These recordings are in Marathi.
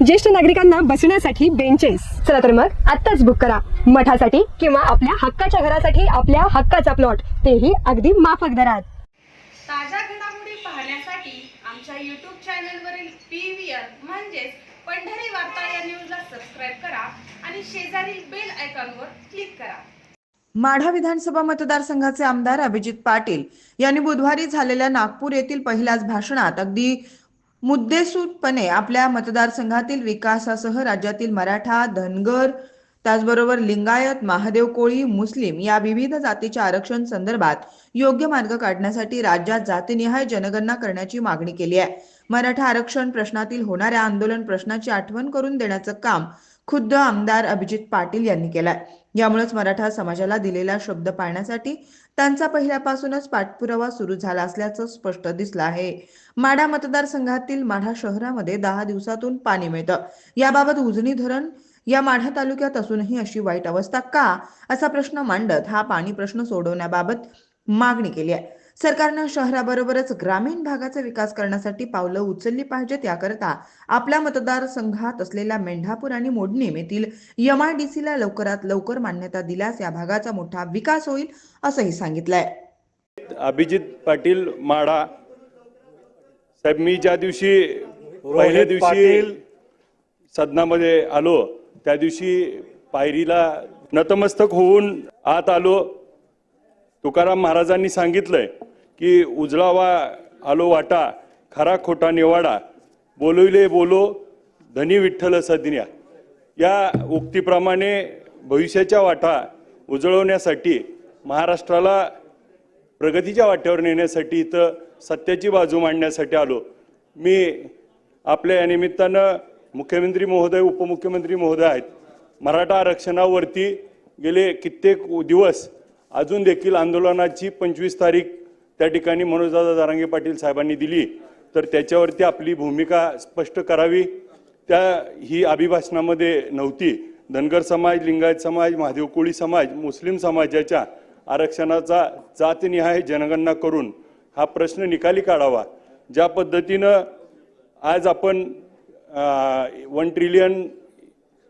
ज्येष्ठ नागरिकांना बसण्यासाठी बेंचेस चला तर मग आत्ताच बुक करा. मठासाठी किंवा आपल्या हक्काच्या घरासाठी आपल्या हक्काचा प्लॉट तेही अगदी माफक दरात. ताज्या घडामोडी पाहण्यासाठी आमच्या यूट्यूब चॅनलवरील पी व्ही आर म्हणजेच पंढरी वार्ता या न्यूजला सबस्क्राईब करा आणि शेजारील बेल आयकॉनवर क्लिक करा. माढा विधानसभा मतदारसंघाचे आमदार अभिजित पाटील यांनी बुधवारी झालेल्या नागपूर येथील पहिल्याच भाषणात अगदी मुद्देसूदपणे आपल्या मतदारसंघातील विकासासह राज्यातील मराठा धनगर त्याचबरोबर लिंगायत महादेव कोळी मुस्लिम या विविध जातीच्या आरक्षण संदर्भात योग्य मार्ग काढण्यासाठी राज्यात जातीनिहाय जनगणना करण्याची मागणी केली आहे. मराठा आरक्षण प्रश्नातील होणाऱ्या आंदोलन प्रश्नाची आठवण करून देण्याचं काम खुद्द आमदार अभिजित पाटील यांनी केलाय. यामुळेच मराठा समाजाला दिलेला शब्द पाळण्यासाठी त्यांचा पहिल्यापासूनच पाठपुरावा सुरू झाला असल्याचं स्पष्ट दिसलं आहे. माढा मतदारसंघातील माढा शहरामध्ये दहा दिवसातून पाणी मिळतं. याबाबत उजनी धरण या माढा तालुक्यात असूनही अशी वाईट अवस्था का? असा प्रश्न मांडत हा पाणी प्रश्न सोडवण्याबाबत मागणी केली आहे. सरकारनं शहराबरोबरच ग्रामीण भागाचा विकास करण्यासाठी पावलं उचलली पाहिजेत याकरता आपल्या मतदारसंघात असलेल्या मेंढापूर आणि मोडणीम येथील एमआयडीसीला लवकरात लवकर मान्यता दिल्यास या भागाचा मोठा विकास होईल असंही सांगितलंय अभिजित पाटील माडा साहेब मी ज्या दिवशी पहिल्या दिवशी पाटील. सदनामध्ये आलो त्या दिवशी पायरीला नतमस्तक होऊन आत आलो तुकाराम महाराजांनी सांगितलंय की उजळावा आलो वाटा खरा खोटा निवाडा बोलविले बोलो धनी विठ्ठल सदन्या या. उक्तीप्रमाणे भविष्याच्या वाटा उजळवण्यासाठी महाराष्ट्राला प्रगतीच्या वाट्यावर नेण्यासाठी इथं सत्याची बाजू मांडण्यासाठी आलो. मी आपल्या या निमित्तानं मुख्यमंत्री महोदय उपमुख्यमंत्री महोदय आहेत. मराठा आरक्षणावरती गेले कित्येक दिवस अजून देखील आंदोलनाची पंचवीस तारीख त्या ठिकाणी मनोजदादा जारांगे पाटील साहेबांनी दिली. तर त्याच्यावरती आपली भूमिका स्पष्ट करावी. त्या ही अभिभाषणामध्ये नव्हती. धनगर समाज लिंगायत समाज महादेव कोळी समाज मुस्लिम समाजाच्या आरक्षणाचा जातनिहाय जनगणना करून हा प्रश्न निकाली काढावा. ज्या पद्धतीनं आज आपण वन ट्रिलियन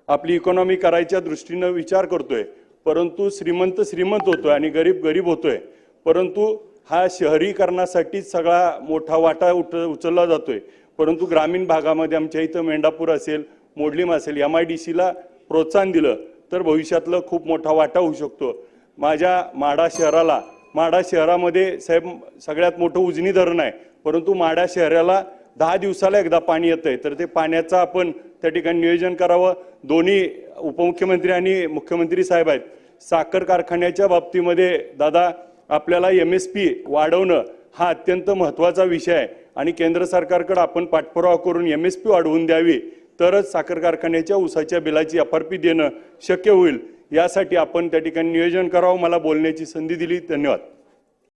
आपली इकॉनॉमी करायच्या दृष्टीनं विचार करतोय. परंतु श्रीमंत श्रीमंत होतोय आणि गरीब गरीब होतोय. परंतु हा शहरीकरणासाठी सगळा मोठा वाटा उठ उचलला जातोय. परंतु ग्रामीण भागामध्ये आमच्या इथं मेंढापूर असेल मोडलीम असेल एम आय डी सीला प्रोत्साहन दिलं तर भविष्यातलं खूप मोठा वाटा होऊ शकतो. माझ्या माडा शहराला माडा शहरामध्ये साहेब सगळ्यात मोठं उजनी धरण आहे. परंतु माडा शहराला दहा दिवसाला एकदा पाणी येतं आहे तर ते पाण्याचं आपण त्या ठिकाणी नियोजन करावं. दोन्ही उपमुख्यमंत्री आणि मुख्यमंत्री साहेब आहेत. साखर कारखान्याच्या बाबतीमध्ये दादा आपल्याला एम एस पी वाढवणं हा अत्यंत महत्त्वाचा विषय आहे. आणि केंद्र सरकारकडे आपण पाठपुरावा करून एम एस पी वाढवून द्यावी तरच साखर कारखान्याच्या ऊसाच्या बिलाची एफ आर पी देणं शक्य होईल. यासाठी आपण त्या ठिकाणी नियोजन करावं मला बोलण्याची संधी दिली. धन्यवाद.